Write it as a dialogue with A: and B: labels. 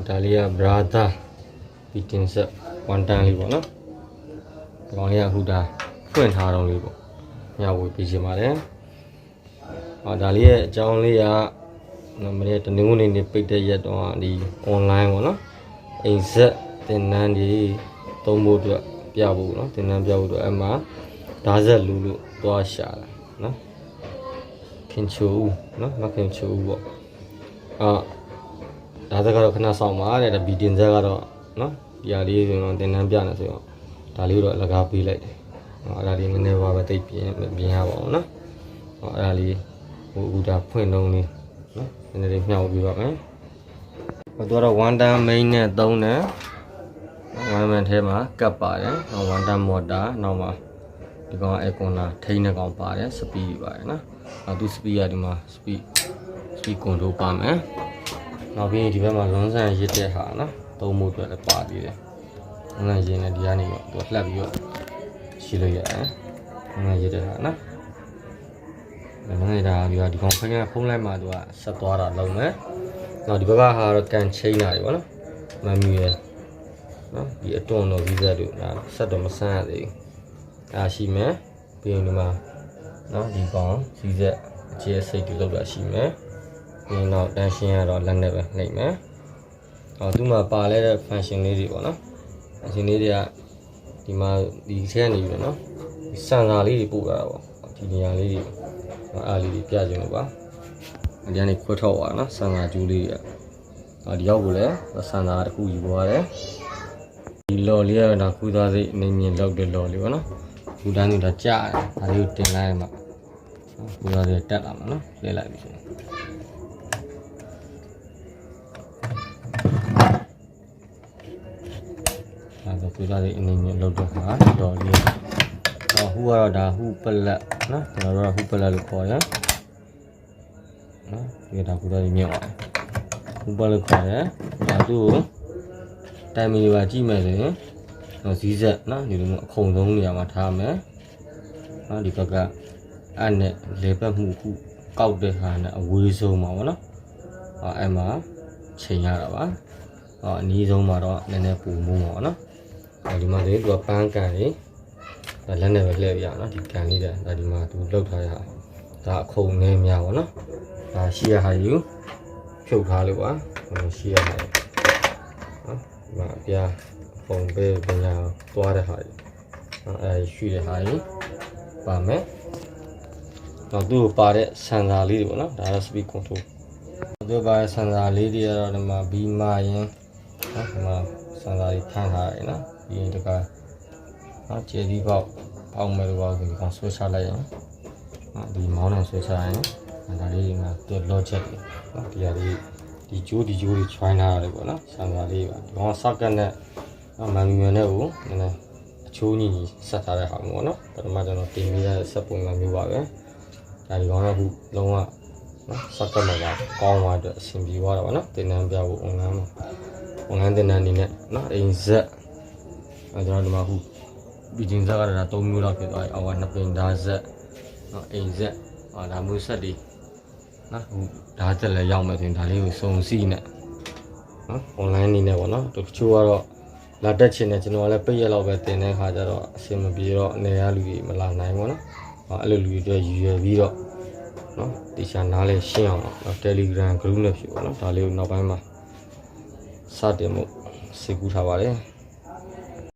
A: နော်ဒါလေးက brother ပြီးတင်ဆက်1တန်းလေးပေါ့နော်ဒီကောင်လေးကအခုဒါဖွင့်ထားတော့လေးပေါ့ညဝေးပေးချင်ပါတယ်ဟောဒါလေးရဲ့အကြောင်းလေးကနော်မနေ့တနင်္ဂနွေနေ့ပိတ်တဲ့ရက်တော့ဒီ online ပေါ့နော်အိမ်ဆက်တင်နန်းဒီသုံးဖို့အတွက်ပြဖို့နော်တင်နန်းပြဖို့အတွက်အမှဓာတ်ဆက်လူလို့သွားရှာတာနော်ခင်ချိုဦးနော်မခင်ချိုဦးပေါ့အာ ဒါသက်ကတော့ခဏဆောင်ပါတဲ့ဒါဘီတင်ဆက်ကတော့နော်ဒီဟာလေးဆိုတော့တင်နန်းပြနေဆိုတော့ဒါလေးတော့အလကားပေးလိုက်တယ်ဟောအဲ့ဒါလေးနည်းနည်းပါးပဲတိတ်ပြင်းပြင်းရပါအောင်နော်ဟောအဲ့ဒါလေးဟိုအခုဒါဖွင့်လုံးလေးနော်နည်းနည်းလေးမြှောက်ပြီးပါမယ်ဟိုတော့ one time main နဲ့သုံးတယ် one man ထဲမှာကပ်ပါတယ်နောက် one time motor နောက်မှာဒီကောင်အကွန်လာထိန်းတဲ့ကောင်ပါတယ် speed ပါတယ်နော်နောက်သူ speed ကဒီမှာ speed speed control ပါမယ် နောက်ပြီးဒီဘက်မှာလွန်ဆန်ရစ်တဲ့ဟာနော်သုံးမှုအတွက်လည်းပါသေးတယ်လွန်ဆန်ရင်းနဲ့ဒီကနေတော့သူလှက်ပြီးတော့ရှိလို့ရတယ်လွန်ဆန်ရစ်တဲ့ဟာနော်လွန်ဆန်ရစ်တာဒီကဒီကောင်ဖုန်းကဖုန်းလိုက်မှသူကဆက်သွားတာလုံးမယ်နောက်ဒီဘက်ကဟာတော့ကန်ချိန်းတာတွေပေါ့နော်မမီရယ်နော်ဒီအတွန်းတော့ဗီဇက်တို့ဒါဆက်တော့မဆန်းရသေးဘူးအားရှိမယ်ပြီးရင်ဒီမှာနော်ဒီကောင်ဗီဇက်အခြေစိတ်တွေလောက်တာရှိမယ် ပြီးရင်တော့တန်ရှင်းရတော့လက်နဲ့ပဲနှိပ်မယ်ဟောသူမှာပါလဲတဲ့ function လေးတွေပေါ့နော် function လေးတွေကဒီမှာဒီထဲကနေပြီးတော့နော်ဒီစံစာလေးတွေပို့လာတာပေါ့ဒီနေရာလေးတွေအားလေးတွေပြကြည့်လို့ပါအဒီကနေခွတ်ထောက်သွားနော်စံစာကျူးလေးတွေအော်ဒီရောက်ကိုလည်းစံစာတစ်ခုယူသွားတယ်ဒီလော်လေးကတော့ဒါကုသားစိတ်အနေမြင်လောက်တဲ့လော်လေးပေါ့နော်ကုသားစိတ်ဒါကြာတယ်ဒါလေးကိုတင်လိုက်ရမှာကုသားစိတ်တက်လာမှာနော်လှည့်လိုက်ပြီဆိုရင် ဒါဆိုကုသားစိတ်အနေမြင်လောက်တဲ့ဟာလော်လေးတော့ဟူကတော့ဒါဟူပလက်နော်ကျွန်တော်တို့ကဟူပလက်လို့ခေါ်ရနော်ဒီဒါကုသားစိတ်မြင်ပါတယ်ဟူပလက်ခေါ်ရဒါသူ့ကိုတိုင်မီတွေပါကြည့်မယ်ဆိုရင်တော့ဇီးဆက်နော်ဒီလိုမျိုးအခုံဆုံးနေရာမှာထားမယ်နော်ဒီဘက်ကအဲ့နဲ့လေပတ်မှုခုကောက်တဲ့ဟာနဲ့အဝေးဆုံးမှာပေါ့နော်အော်အဲ့မှာချိန်ရတာပါအော်အနည်းဆုံးမှာတော့နည်းနည်းပူမိုးမှာပေါ့နော်အော် ဒီမှာဒီသူကပန်းကန်လေးဒါလက်နဲ့ပဲလှည့်ပြရနော်ဒီကန်လေးတဲ့ဒါဒီမှာသူလောက်ထားရဒါအခုံနေများပေါ့နော်ဒါရှိရဟာယူဖြုတ်ထားလို့ပါဟိုရှိရဟာယူနော်ဒီမှာအပြားပုံပေးပညာသွားတဲ့ဟာကြီးနော်အဲရွှေတဲ့ဟာကြီးပါမယ်တော့သူ့ကိုပါတဲ့ဆန်စာလေးတွေပေါ့နော်ဒါတော့ speed control သူ့ပါတဲ့ဆန်စာလေးတွေကတော့ဒီမှာဘီမာရင်နော်ဒီမှာဆန်စာလေးထမ်းထားတယ်နော် ပြီးရင်ဒီကနော်ကျေဒီပေါက်ပေါက်မယ်လို့ပေါ့ဒီကောင်ဆွဲချလိုက်ရင်နော်ဒီမောင်းနဲ့ဆွဲချရင်ဒါလေးဒီမှာသူ logic တွေနော်ဒီဟာလေးဒီဂျိုးဒီဂျိုးတွေ join ထားရတယ်ပေါ့နော်ဆန်စာလေးပါဒီကောင်စကတ်နဲ့မန်နူရယ်နဲ့ကိုနည်းနည်းအချိုးညီညီဆက်ထားတဲ့ဟာမျိုးပေါ့နော်ပထမကျွန်တော်တင်ပေးရတဲ့ဆက်ပုံစံမျိုးပါပဲဒါဒီကောင်ကအခုလုံးဝနော်စကတ်မှာပါကောင်းသွားအတွက်အဆင်ပြေသွားတာပေါ့နော်တင်နန်းပြဖို့ online မှာ online တင်နန်းအနေနဲ့နော်အိမ်ဆက် အဲကျွန်တော်ဒီမှာအခုဘီဂျင်ဇက်ကဒါ3မျိုးလောက်ဖြစ်သွားပြီအောက်ကနှစ်ပင်ဓာတ်ဆက်နော်အိမ်ဆက်အာဒါမျိုးဆက်တွေနော်ဟိုဒါတက်လည်းရောက်မယ်ဆိုရင်ဒါလေးကိုစုံစည်းနဲ့နော် online နေနဲ့ပေါ့နော်တချို့ကတော့လာတက်ချင်တယ်ကျွန်တော်ကလည်းပိတ်ရက်လောက်ပဲတင်တဲ့ခါကျတော့အဆင်မပြေတော့အနေရလူတွေမလာနိုင်ဘူးနော်ဟောအဲ့လိုလူတွေအတွက်ရည်ရွယ်ပြီးတော့နော်တေချာနားလဲရှင်းအောင်နော် Telegram group နဲ့ဖြစ်ပေါ့နော်ဒါလေးကိုနောက်ပိုင်းမှာစတင်မှုစိတ်ကူးထားပါတယ်